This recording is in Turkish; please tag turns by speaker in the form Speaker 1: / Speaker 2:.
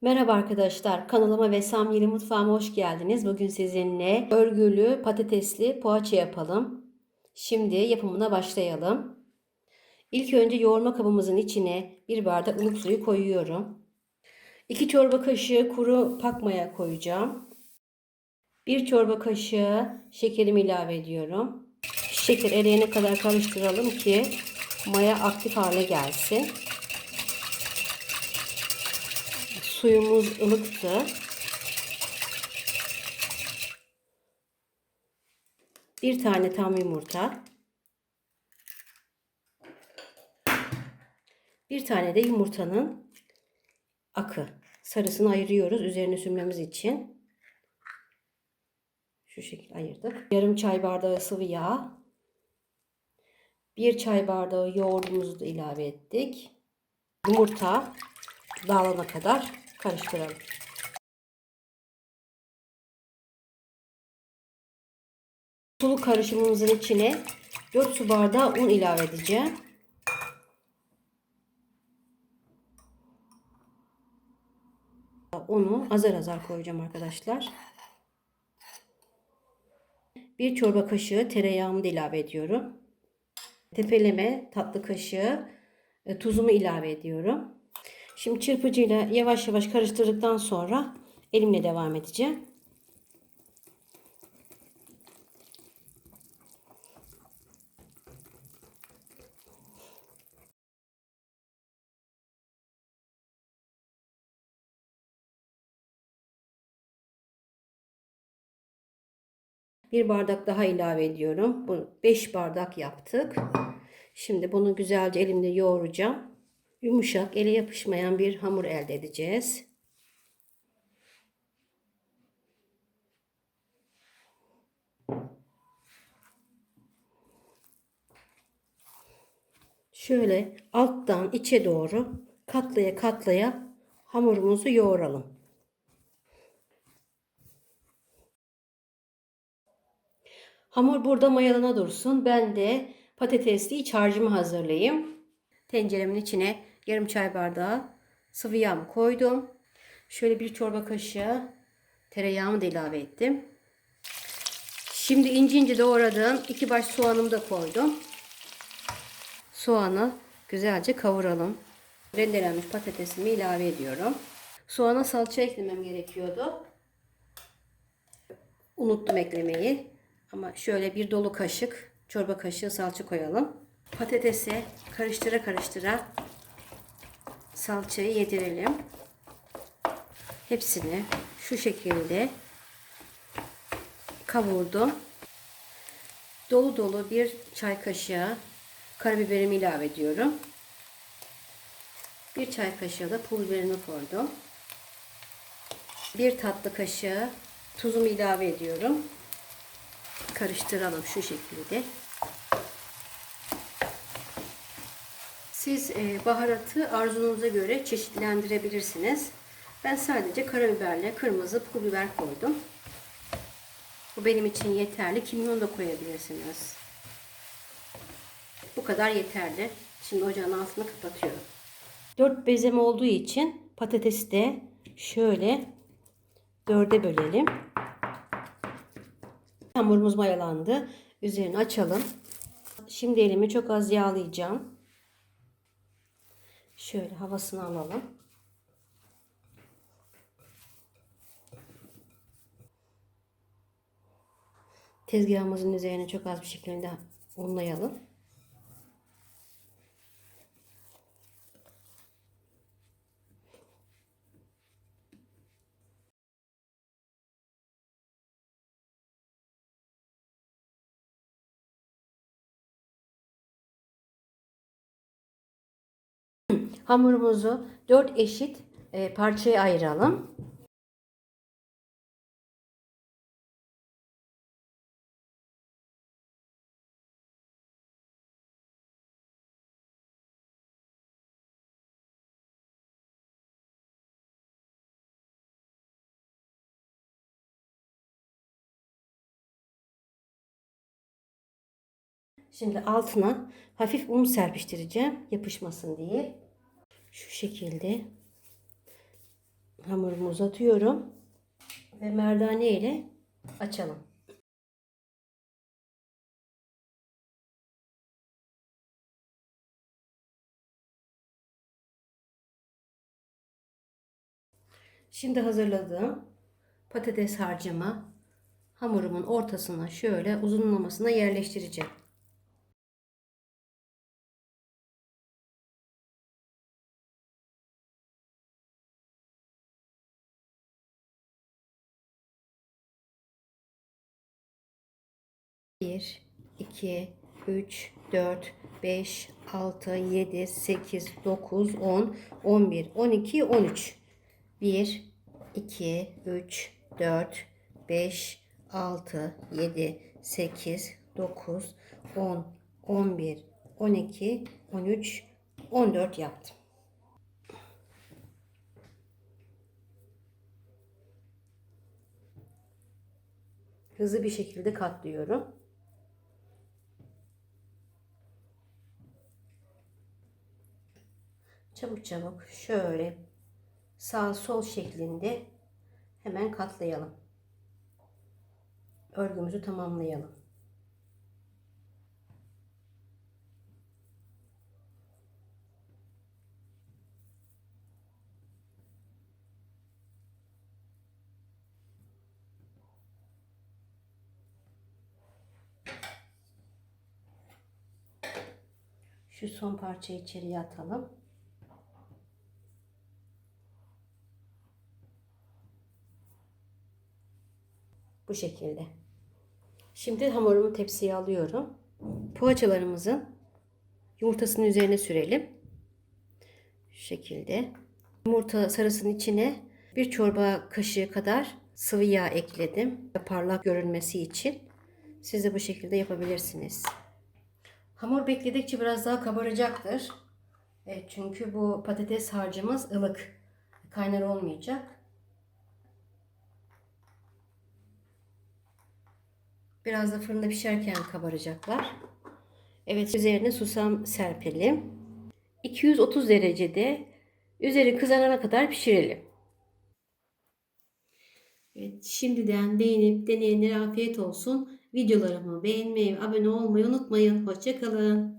Speaker 1: Merhaba arkadaşlar, kanalıma ve Samyeli Mutfağıma hoş geldiniz. Bugün sizinle örgülü patatesli poğaça yapalım. Şimdi yapımına başlayalım. İlk önce yoğurma kabımızın içine bir bardak ılık suyu koyuyorum. 2 çorba kaşığı kuru pakmaya koyacağım. 1 çorba kaşığı şekerimi ilave ediyorum. Şeker eriyene kadar karıştıralım ki maya aktif hale gelsin. Suyumuz ılıktı. Bir tane tam yumurta. Bir tane de yumurtanın akı. Sarısını ayırıyoruz üzerine sürmemiz için. Şu şekilde ayırdık. Yarım çay bardağı sıvı yağ. Bir çay bardağı yoğurdumuzu da ilave ettik. Yumurta dağılana kadar karıştıralım. Sulu karışımımızın içine 4 su bardağı un ilave edeceğim. Unu azar azar koyacağım arkadaşlar. Bir çorba kaşığı tereyağımı da ilave ediyorum. Tepeleme tatlı kaşığı e, tuzumu ilave ediyorum. Şimdi çırpıcıyla yavaş yavaş karıştırdıktan sonra elimle devam edeceğim. Bir bardak daha ilave ediyorum. Bu 5 bardak yaptık. Şimdi bunu güzelce elimle yoğuracağım. Yumuşak, ele yapışmayan bir hamur elde edeceğiz. Şöyle alttan içe doğru katlaya katlaya hamurumuzu yoğuralım. Hamur burada mayalana dursun. Ben de patatesli iç harcımı hazırlayayım. Tenceremin içine yarım çay bardağı sıvı yağ koydum. Şöyle bir çorba kaşığı tereyağımı da ilave ettim. Şimdi ince ince doğradığım iki baş soğanımı da koydum. Soğanı güzelce kavuralım. Rendelenmiş patatesimi ilave ediyorum. Soğana salça eklemem gerekiyordu. Unuttum eklemeyi. Ama şöyle bir dolu kaşık, çorba kaşığı salça koyalım. Patatese karıştıra karıştıra salçayı yedirelim. Hepsini şu şekilde kavurdum. Dolu dolu bir çay kaşığı karabiberimi ilave ediyorum. Bir çay kaşığı da pul biberini koydum. Bir tatlı kaşığı tuzumu ilave ediyorum. Karıştıralım şu şekilde. Siz e, baharatı arzunuza göre çeşitlendirebilirsiniz. Ben sadece karabiberle kırmızı pul biber koydum. Bu benim için yeterli. Kimyon da koyabilirsiniz. Bu kadar yeterli. Şimdi ocağın altını kapatıyorum. 4 bezem olduğu için patatesi de şöyle dörde bölelim. Hamurumuz mayalandı. Üzerini açalım. Şimdi elimi çok az yağlayacağım. Şöyle havasını alalım. Tezgahımızın üzerine çok az bir şekilde unlayalım. Hamurumuzu 4 eşit e, parçaya ayıralım. Şimdi altına hafif un serpiştireceğim yapışmasın diye. Şu şekilde Hamurumu uzatıyorum ve merdane ile açalım. Şimdi hazırladığım patates harcımı hamurumun ortasına şöyle uzunlamasına yerleştireceğim. Bir, iki, üç, dört, beş, altı, yedi, sekiz, dokuz, on, on bir, on iki, on üç. Bir, iki, üç, dört, beş, altı, yedi, sekiz, dokuz, on, on bir, on iki, on üç, on dört yaptım. Hızlı bir şekilde katlıyorum. Çabuk çabuk şöyle sağ sol şeklinde hemen katlayalım. Örgümüzü tamamlayalım. Şu son parçayı içeriye atalım. Bu şekilde. Şimdi hamurumu tepsiye alıyorum. Poğaçalarımızın yumurtasının üzerine sürelim. Şu şekilde. Yumurta sarısının içine bir çorba kaşığı kadar sıvı yağ ekledim. Parlak görünmesi için. Siz de bu şekilde yapabilirsiniz. Hamur bekledikçe biraz daha kabaracaktır. Evet, çünkü bu patates harcımız ılık. Kaynar olmayacak. Biraz da fırında pişerken kabaracaklar. Evet üzerine susam serpelim. 230 derecede üzeri kızarana kadar pişirelim. Evet, şimdiden beğenip deneyenlere afiyet olsun. Videolarımı beğenmeyi, abone olmayı unutmayın. Hoşçakalın.